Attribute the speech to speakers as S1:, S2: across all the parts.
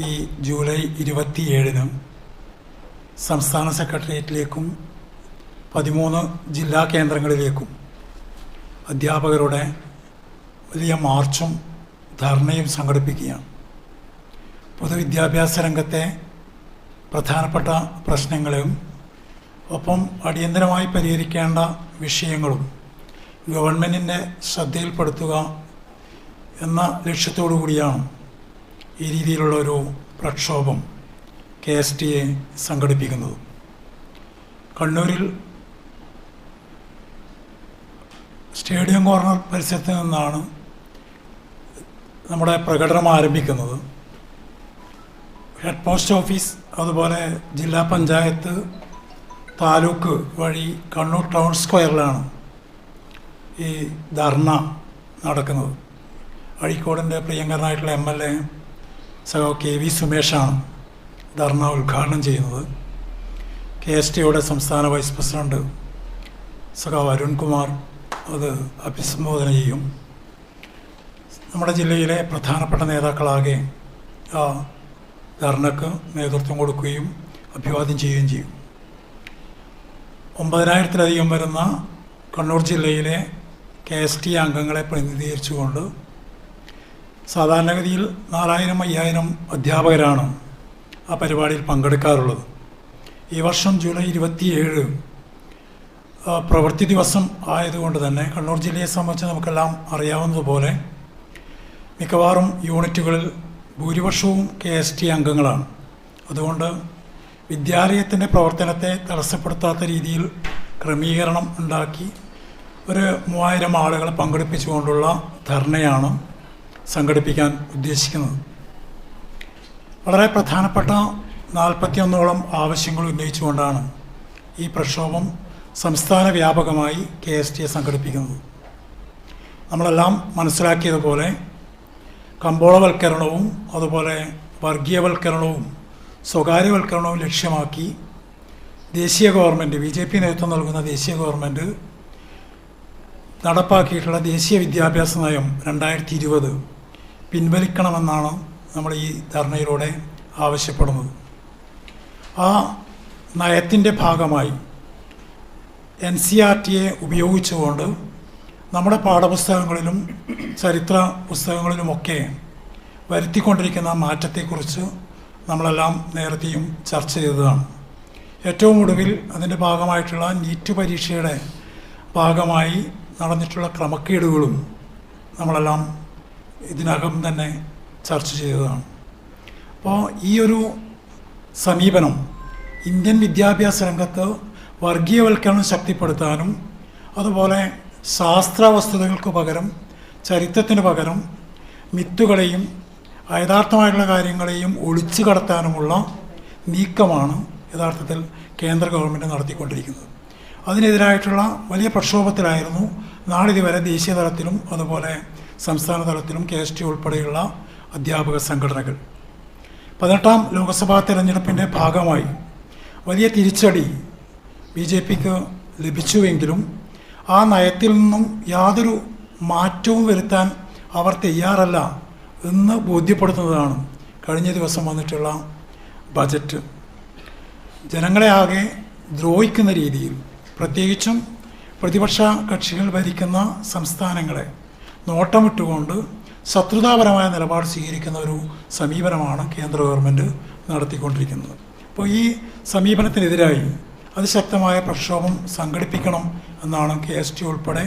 S1: ഈ ജൂലൈ ഇരുപത്തിയേഴിന് സംസ്ഥാന സെക്രട്ടേറിയറ്റിലേക്കും പതിമൂന്ന് ജില്ലാ കേന്ദ്രങ്ങളിലേക്കും അധ്യാപകരുടെ വലിയ മാർച്ചും ധർണയും സംഘടിപ്പിക്കുകയാണ്. പൊതുവിദ്യാഭ്യാസ രംഗത്തെ പ്രധാനപ്പെട്ട പ്രശ്നങ്ങളും ഒപ്പം അടിയന്തരമായി പരിഹരിക്കേണ്ട വിഷയങ്ങളും ഗവൺമെന്റിന്റെ ശ്രദ്ധയിൽപ്പെടുത്തുക എന്ന ലക്ഷ്യത്തോടു കൂടിയാണ് ഈ രീതിയിലുള്ള ഒരു പ്രക്ഷോഭം കെ എസ് ടി എ സംഘടിപ്പിക്കുന്നത്. കണ്ണൂരിൽ സ്റ്റേഡിയം കോർണർ പരിസരത്ത് നിന്നാണ് നമ്മുടെ പ്രകടനം ആരംഭിക്കുന്നത്. ഹെഡ് പോസ്റ്റ് ഓഫീസ് അതുപോലെ ജില്ലാ പഞ്ചായത്ത് താലൂക്ക് വഴി കണ്ണൂർ ടൗൺ സ്ക്വയറിലാണ് ഈ ധർണ നടക്കുന്നത്. അഴീക്കോടിന്റെ പ്രിയങ്കരനായിട്ടുള്ള എം എൽ എ സഹോ കെ വി സുമേഷാണ് ധർണ ഉദ്ഘാടനം ചെയ്യുന്നത്. കെ എസ് ടിയുടെ സംസ്ഥാന വൈസ് പ്രസിഡന്റ് സഖാവ് അരുൺകുമാർ അത് അഭിസംബോധന ചെയ്യും. നമ്മുടെ ജില്ലയിലെ പ്രധാനപ്പെട്ട നേതാക്കളാകെ ആ ധർണക്ക് നേതൃത്വം കൊടുക്കുകയും അഭിവാദ്യം ചെയ്യുകയും ചെയ്യും. ഒമ്പതിനായിരത്തിലധികം വരുന്ന കണ്ണൂർ ജില്ലയിലെ കെ എസ് ടി അംഗങ്ങളെ പ്രതിനിധീകരിച്ചുകൊണ്ട് സാധാരണഗതിയിൽ നാലായിരം അയ്യായിരം അധ്യാപകരാണ് ആ പരിപാടിയിൽ പങ്കെടുക്കാറുള്ളത്. ഈ വർഷം ജൂലൈ ഇരുപത്തിയേഴ് പ്രവൃത്തി ദിവസം ആയതുകൊണ്ട് തന്നെ കണ്ണൂർ ജില്ലയെ സംബന്ധിച്ച് നമുക്കെല്ലാം അറിയാവുന്നതുപോലെ മിക്കവാറും യൂണിറ്റുകളിൽ ഭൂരിപക്ഷവും കെ എസ് ടി അംഗങ്ങളാണ്. അതുകൊണ്ട് വിദ്യാലയത്തിന്റെ പ്രവർത്തനത്തെ തടസ്സപ്പെടുത്താത്ത രീതിയിൽ ക്രമീകരണം ഉണ്ടാക്കി ഒരു മൂവായിരം ആളുകളെ പങ്കെടുപ്പിച്ചുകൊണ്ടുള്ള ധർണയാണ് സംഘടിപ്പിക്കാൻ ഉദ്ദേശിക്കുന്നത്. വളരെ പ്രധാനപ്പെട്ട നാൽപ്പത്തിയൊന്നോളം ആവശ്യങ്ങൾ ഉന്നയിച്ചുകൊണ്ടാണ് ഈ പ്രക്ഷോഭം സംസ്ഥാന വ്യാപകമായി കെ എസ് ടി എ സംഘടിപ്പിക്കുന്നത്. നമ്മളെല്ലാം മനസ്സിലാക്കിയതുപോലെ കമ്പോളവൽക്കരണവും അതുപോലെ വർഗീയവൽക്കരണവും സ്വകാര്യവൽക്കരണവും ലക്ഷ്യമാക്കി ദേശീയ ഗവൺമെന്റ് ബി ജെ പി നേതൃത്വം നൽകുന്ന ദേശീയ ഗവൺമെന്റ് നടപ്പാക്കിയിട്ടുള്ള ദേശീയ വിദ്യാഭ്യാസ നയം രണ്ടായിരത്തി ഇരുപത് പിൻവലിക്കണമെന്നാണ് നമ്മൾ ഈ ധർണയിലൂടെ ആവശ്യപ്പെടുന്നത്. ആ നയത്തിന്റെ ഭാഗമായി എൻ സി ആർ ടിയെ ഉപയോഗിച്ചുകൊണ്ട് നമ്മുടെ പാഠപുസ്തകങ്ങളിലും ചരിത്ര പുസ്തകങ്ങളിലുമൊക്കെ വരുത്തിക്കൊണ്ടിരിക്കുന്ന മാറ്റത്തെക്കുറിച്ച് നമ്മളെല്ലാം നേരത്തെയും ചർച്ച ചെയ്തതാണ്. ഏറ്റവും ഒടുവിൽ അതിന്റെ ഭാഗമായിട്ടുള്ള നീറ്റ് പരീക്ഷയുടെ ഭാഗമായി നടന്നിട്ടുള്ള ക്രമക്കേടുകളും നമ്മളെല്ലാം ഇതിനകം തന്നെ ചർച്ച ചെയ്തതാണ്. അപ്പോൾ ഈ ഒരു സമീപനം ഇന്ത്യൻ വിദ്യാഭ്യാസ രംഗത്ത് വർഗീയവൽക്കരണം ശക്തിപ്പെടുത്താനും അതുപോലെ ശാസ്ത്ര വസ്തുതകൾക്ക് പകരം ചരിത്രത്തിന് പകരം മിത്തുകളെയും യഥാർത്ഥമായിട്ടുള്ള കാര്യങ്ങളെയും ഒളിച്ചു കടത്താനുമുള്ള നീക്കമാണ് യഥാർത്ഥത്തിൽ കേന്ദ്ര ഗവൺമെന്റ് നടത്തിക്കൊണ്ടിരിക്കുന്നത്. അതിനെതിരായിട്ടുള്ള വലിയ പ്രക്ഷോഭത്തിലായിരുന്നു നാളിതുവരെ ദേശീയ തലത്തിലും അതുപോലെ സംസ്ഥാന തലത്തിലും കെ എസ് ടി ഉൾപ്പെടെയുള്ള അധ്യാപക സംഘടനകൾ. പതിനെട്ടാം ലോക്സഭാ തെരഞ്ഞെടുപ്പിന്റെ ഭാഗമായി വലിയ തിരിച്ചടി ബി ജെ പിക്ക് ലഭിച്ചുവെങ്കിലും ആ നയത്തിൽ നിന്നും യാതൊരു മാറ്റവും വരുത്താൻ അവർ തയ്യാറല്ല എന്ന് ബോധ്യപ്പെടുത്തുന്നതാണ് കഴിഞ്ഞ ദിവസം വന്നിട്ടുള്ള ബജറ്റ്. ജനങ്ങളെ ആകെ ദ്രോഹിക്കുന്ന രീതിയിൽ പ്രത്യേകിച്ചും പ്രതിപക്ഷ കക്ഷികൾ ഭരിക്കുന്ന സംസ്ഥാനങ്ങളെ നോട്ടമിട്ടുകൊണ്ട് ശത്രുതാപരമായ നിലപാട് സ്വീകരിക്കുന്ന ഒരു സമീപനമാണ് കേന്ദ്ര ഗവൺമെന്റ് നടത്തിക്കൊണ്ടിരിക്കുന്നത്. അപ്പോൾ ഈ സമീപനത്തിനെതിരായി അതിശക്തമായ പ്രക്ഷോഭം സംഘടിപ്പിക്കണം എന്നാണ് കെ എസ് ടി ഉൾപ്പെടെ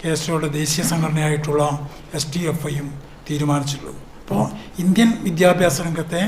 S1: കെ എസ് ടിയുടെ ദേശീയ സംഘടനയായിട്ടുള്ള എസ് ടി എഫ് ഐയും തീരുമാനിച്ചിട്ടുള്ളത്. അപ്പോൾ ഇന്ത്യൻ വിദ്യാഭ്യാസ രംഗത്തെ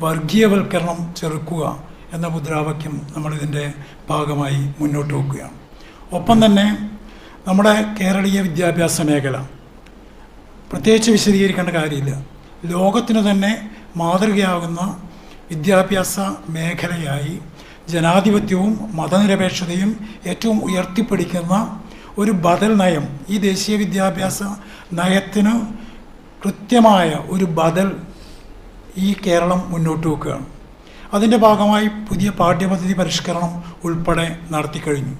S1: വർഗീയവൽക്കരണം ചെറുക്കുക എന്ന മുദ്രാവാക്യം നമ്മളിതിന്റെ ഭാഗമായി മുന്നോട്ട് വെക്കുകയാണ്. ഒപ്പം തന്നെ നമ്മുടെ കേരളീയ വിദ്യാഭ്യാസ മേഖല പ്രത്യേകിച്ച് വിശദീകരിക്കേണ്ട കാര്യമില്ല. ലോകത്തിന് തന്നെ മാതൃകയാകുന്ന വിദ്യാഭ്യാസ മേഖലയായി ജനാധിപത്യവും മതനിരപേക്ഷതയും ഏറ്റവും ഉയർത്തിപ്പിടിക്കുന്ന ഒരു ബദൽ നയം ഈ ദേശീയ വിദ്യാഭ്യാസ നയത്തിന് കൃത്യമായ ഒരു ബദൽ ഈ കേരളം മുന്നോട്ട് വെക്കുകയാണ്. അതിന്റെ ഭാഗമായി പുതിയ പാഠ്യപദ്ധതി പരിഷ്കരണം ഉൾപ്പെടെ നടത്തിക്കഴിഞ്ഞു.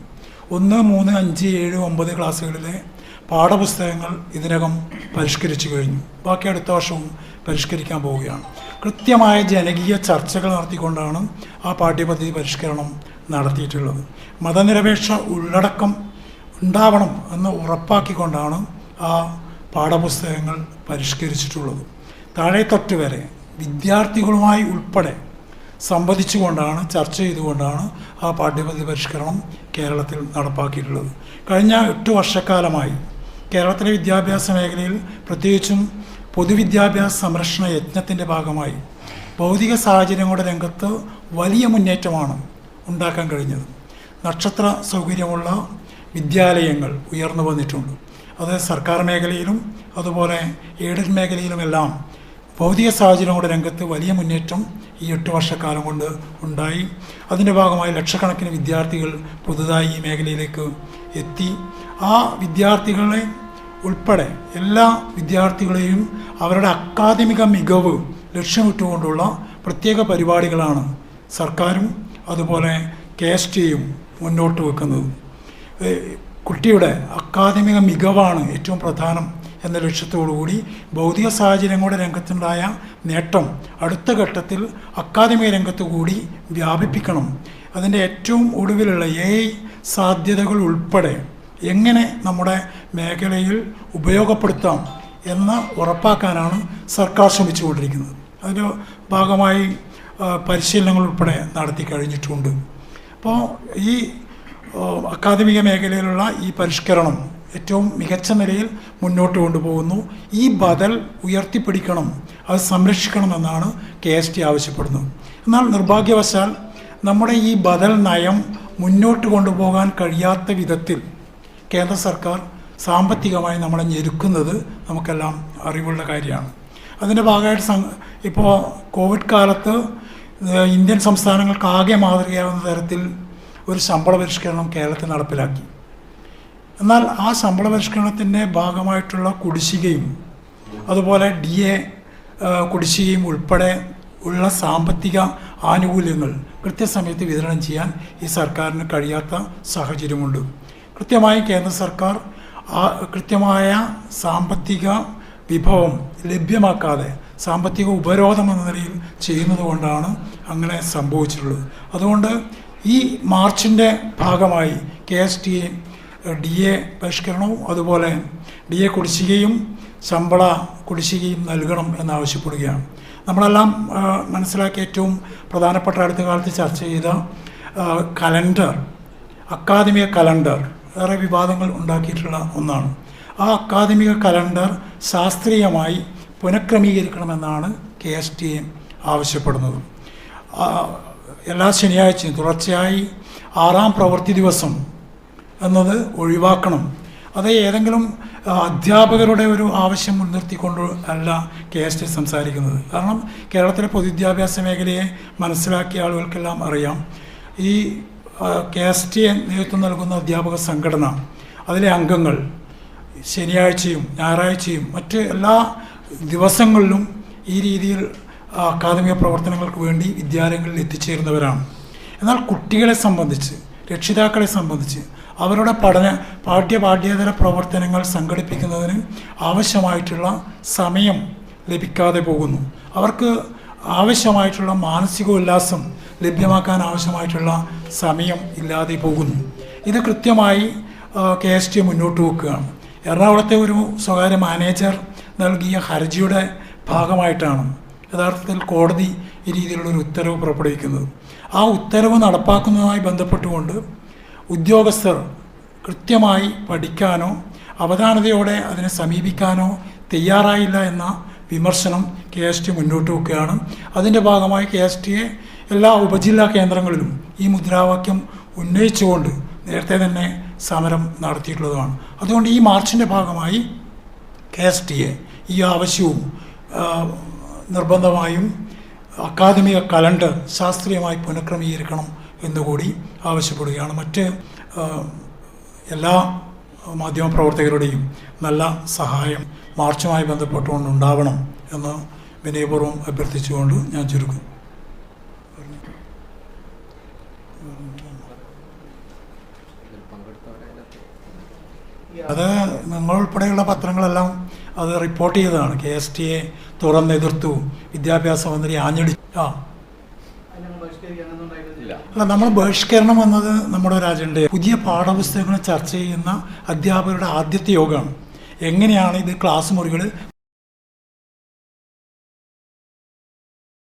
S1: ഒന്ന് മൂന്ന് അഞ്ച് ഏഴ് ഒമ്പത് ക്ലാസ്സുകളിലെ പാഠപുസ്തകങ്ങൾ ഇതിനകം പരിഷ്കരിച്ചു കഴിഞ്ഞു. ബാക്കി അടുത്ത വർഷവും പരിഷ്കരിക്കാൻ പോവുകയാണ്. കൃത്യമായ ജനകീയ ചർച്ചകൾ നടത്തിക്കൊണ്ടാണ് ആ പാഠ്യപദ്ധതി പരിഷ്കരണം നടത്തിയിട്ടുള്ളത്. മതനിരപേക്ഷ ഉള്ളടക്കം ഉണ്ടാവണം എന്ന് ഉറപ്പാക്കിക്കൊണ്ടാണ് ആ പാഠപുസ്തകങ്ങൾ പരിഷ്കരിച്ചിട്ടുള്ളത്. താഴെ തൊട്ട് വരെ വിദ്യാർത്ഥികളുമായി ഉൾപ്പെടെ സംവദിച്ചുകൊണ്ടാണ് ചർച്ച ചെയ്തുകൊണ്ടാണ് ആ പാഠ്യപദ്ധതി പരിഷ്കരണം കേരളത്തിൽ നടപ്പാക്കിയിട്ടുള്ളത്. കഴിഞ്ഞ എട്ട് വർഷക്കാലമായി കേരളത്തിലെ വിദ്യാഭ്യാസ മേഖലയിൽ പ്രത്യേകിച്ചും പൊതുവിദ്യാഭ്യാസ സംരക്ഷണ യജ്ഞത്തിന്റെ ഭാഗമായി ഭൗതിക സാഹചര്യങ്ങളുടെ രംഗത്ത് വലിയ മുന്നേറ്റമാണ് ഉണ്ടാക്കാൻ കഴിഞ്ഞത്. നക്ഷത്ര സൗകര്യമുള്ള വിദ്യാലയങ്ങൾ ഉയർന്നു വന്നിട്ടുണ്ട്. അത് സർക്കാർ മേഖലയിലും അതുപോലെ എയ്ഡഡ് മേഖലയിലുമെല്ലാം ഭൗതിക സാഹചര്യങ്ങളുടെ രംഗത്ത് വലിയ മുന്നേറ്റം ഈ എട്ട് വർഷക്കാലം കൊണ്ട് ഉണ്ടായി. അതിന്റെ ഭാഗമായി ലക്ഷക്കണക്കിന് വിദ്യാർത്ഥികൾ പുതുതായി ഈ മേഖലയിലേക്ക് എത്തി. ആ വിദ്യാർത്ഥികളെ ഉൾപ്പെടെ എല്ലാ വിദ്യാർത്ഥികളെയും അവരുടെ അക്കാദമിക മികവ് ലക്ഷ്യമിട്ടുകൊണ്ടുള്ള പ്രത്യേക പരിപാടികളാണ് സർക്കാരും അതുപോലെ കെ എസ് ടിയും മുന്നോട്ട് വെക്കുന്നത്. കുട്ടിയുടെ അക്കാദമിക മികവാണ് ഏറ്റവും പ്രധാനം എന്ന ലക്ഷ്യത്തോടുകൂടി ഭൗതിക സാഹചര്യങ്ങളുടെ രംഗത്തുണ്ടായ നേട്ടം അടുത്ത ഘട്ടത്തിൽ അക്കാദമിക രംഗത്ത് കൂടി വ്യാപിപ്പിക്കണം. അതിന്റെ ഏറ്റവും ഒടുവിലുള്ള എ സാധ്യതകൾ ഉൾപ്പെടെ എങ്ങനെ നമ്മുടെ മേഖലയിൽ ഉപയോഗപ്പെടുത്താം എന്ന് ഉറപ്പാക്കാനാണ് സർക്കാർ ശ്രമിച്ചുകൊണ്ടിരിക്കുന്നത്. അതിന്റെ ഭാഗമായി പരിശീലനങ്ങൾ ഉൾപ്പെടെ നടത്തി കഴിഞ്ഞിട്ടുണ്ട്. അപ്പോൾ ഈ അക്കാദമിക മേഖലയിലുള്ള ഈ പരിഷ്കരണം ഏറ്റവും മികച്ച നിലയിൽ മുന്നോട്ട് കൊണ്ടുപോകുന്നു. ഈ ബദൽ ഉയർത്തിപ്പിടിക്കണം അത് സംരക്ഷിക്കണമെന്നാണ് കെ എസ് ടി ആവശ്യപ്പെടുന്നത്. എന്നാൽ നിർഭാഗ്യവശാൽ നമ്മുടെ ഈ ബദൽ നയം മുന്നോട്ട് കൊണ്ടുപോകാൻ കഴിയാത്ത വിധത്തിൽ കേന്ദ്ര സർക്കാർ സാമ്പത്തികമായി നമ്മളെ ഞെരുക്കുന്നത് നമുക്കെല്ലാം അറിവുള്ള കാര്യമാണ്. അതിന്റെ ഭാഗമായിട്ട് ഇപ്പോൾ കോവിഡ് കാലത്ത് ഇന്ത്യൻ സംസ്ഥാനങ്ങൾക്ക് ആകെ മാതൃകയാവുന്ന തരത്തിൽ ഒരു ശമ്പള പരിഷ്കരണം കേരളത്തിൽ നടപ്പിലാക്കി. എന്നാൽ ആ ശമ്പള പരിഷ്കരണത്തിന്റെ ഭാഗമായിട്ടുള്ള കുടിശ്ശികയും അതുപോലെ ഡി എ കുടിശ്ശികയും ഉൾപ്പെടെ ഉള്ള സാമ്പത്തിക ആനുകൂല്യങ്ങൾ കൃത്യസമയത്ത് വിതരണം ചെയ്യാൻ ഈ സർക്കാരിന് കഴിയാത്ത സാഹചര്യമുണ്ട്. കൃത്യമായി കേന്ദ്ര സർക്കാർ ആ കൃത്യമായ സാമ്പത്തിക വിഭവം ലഭ്യമാക്കാതെ സാമ്പത്തിക ഉപരോധം എന്ന നിലയിൽ ചെയ്യുന്നത് കൊണ്ടാണ് അങ്ങനെ സംഭവിച്ചിട്ടുള്ളത്. അതുകൊണ്ട് ഈ മാർച്ചിന്റെ ഭാഗമായി K S T A D A പരിഷ്കരണവും അതുപോലെ ഡി എ കുടിശ്ശികയും ശമ്പള കുടിശ്ശികയും നൽകണം എന്നാവശ്യപ്പെടുകയാണ്. നമ്മളെല്ലാം മനസ്സിലാക്കിയ ഏറ്റവും പ്രധാനപ്പെട്ട അടുത്ത കാലത്ത് ചർച്ച ചെയ്ത കലണ്ടർ അക്കാദമിക കലണ്ടർ ഏറെ വിവാദങ്ങൾ ഉണ്ടാക്കിയിട്ടുള്ള ഒന്നാണ്. ആ അക്കാദമിക കലണ്ടർ ശാസ്ത്രീയമായി പുനഃക്രമീകരിക്കണമെന്നാണ് കെ എസ് ടി എ ആവശ്യപ്പെടുന്നത്. എല്ലാ ശനിയാഴ്ചയും തുടർച്ചയായി ആറാം പ്രവൃത്തി ദിവസം എന്നത് ഒഴിവാക്കണം. അത് ഏതെങ്കിലും അധ്യാപകരുടെ ഒരു ആവശ്യം മുൻനിർത്തിക്കൊണ്ട് അല്ല കെ എസ് ടി സംസാരിക്കുന്നത്. കാരണം കേരളത്തിലെ പൊതുവിദ്യാഭ്യാസ മേഖലയെ മനസ്സിലാക്കിയ ആളുകൾക്കെല്ലാം അറിയാം. ഈ കെ എസ് ടി നേതൃത്വം നൽകുന്ന അധ്യാപക സംഘടന അതിലെ അംഗങ്ങൾ ശനിയാഴ്ചയും ഞായറാഴ്ചയും മറ്റ് എല്ലാ ദിവസങ്ങളിലും ഈ രീതിയിൽ അക്കാദമിക പ്രവർത്തനങ്ങൾക്ക് വേണ്ടി വിദ്യാലയങ്ങളിൽ എത്തിച്ചേരുന്നവരാണ്. എന്നാൽ കുട്ടികളെ സംബന്ധിച്ച് രക്ഷിതാക്കളെ സംബന്ധിച്ച് അവരുടെ പഠന പാഠ്യ പാഠ്യേതര പ്രവർത്തനങ്ങൾ സംഘടിപ്പിക്കുന്നതിന് ആവശ്യമായിട്ടുള്ള സമയം ലഭിക്കാതെ പോകുന്നു. അവർക്ക് ആവശ്യമായിട്ടുള്ള മാനസിക ഉല്ലാസം ലഭ്യമാക്കാൻ ആവശ്യമായിട്ടുള്ള സമയം ഇല്ലാതെ പോകുന്നു. ഇത് കൃത്യമായി കെ എസ് ടി മുന്നോട്ട് വെക്കുകയാണ്. എറണാകുളത്തെ ഒരു സ്വകാര്യ മാനേജർ നൽകിയ ഹർജിയുടെ ഭാഗമായിട്ടാണ് യഥാർത്ഥത്തിൽ കോടതി ഈ രീതിയിലുള്ള ഒരു ഉത്തരവ് പുറപ്പെടുവിക്കുന്നത്. ആ ഉത്തരവ് നടപ്പാക്കുന്നതുമായി ബന്ധപ്പെട്ടുകൊണ്ട് ഉദ്യോഗസ്ഥർ കൃത്യമായി പഠിക്കാനോ അവധാനതയോടെ അതിനെ സമീപിക്കാനോ തയ്യാറായില്ല എന്ന വിമർശനം കെ എസ് ടി മുന്നോട്ട് വെക്കുകയാണ്. അതിന്റെ ഭാഗമായി കെ എസ് ടിയെ എല്ലാ ഉപജില്ലാ കേന്ദ്രങ്ങളിലും ഈ മുദ്രാവാക്യം ഉന്നയിച്ചുകൊണ്ട് നേരത്തെ തന്നെ സമരം നടത്തിയിട്ടുള്ളതുമാണ്. അതുകൊണ്ട് ഈ മാർച്ചിന്റെ ഭാഗമായി കെ എസ് ടി എ ഈ ആവശ്യവും നിർബന്ധമായും അക്കാദമിക കലണ്ടർ ശാസ്ത്രീയമായി പുനഃക്രമീകരിക്കണം എന്നുകൂടി ആവശ്യപ്പെടുകയാണ്. മറ്റ് എല്ലാ മാധ്യമപ്രവർത്തകരുടെയും നല്ല സഹായം മാർച്ചുമായി ബന്ധപ്പെട്ടുകൊണ്ട് ഉണ്ടാവണം എന്ന് വിനയപൂർവം അഭ്യർത്ഥിച്ചുകൊണ്ട് ഞാൻ ചുരുക്കും. അത് നിങ്ങൾ ഉൾപ്പെടെയുള്ള പത്രങ്ങളെല്ലാം അത് റിപ്പോർട്ട് ചെയ്തതാണ്. കെ എസ് ടി എ തുറന്നെതിർത്തു. വിദ്യാഭ്യാസ മന്ത്രി ആഞ്ഞടി ആ. അല്ല നമ്മൾ ബഹിഷ്കരണം എന്നത് നമ്മുടെ ഒരു അജണ്ട പുതിയ പാഠപുസ്തകങ്ങൾ ചർച്ച ചെയ്യുന്ന അധ്യാപകരുടെ ആദ്യത്തെ യോഗമാണ്. എങ്ങനെയാണ് ഇത് ക്ലാസ് മുറികൾ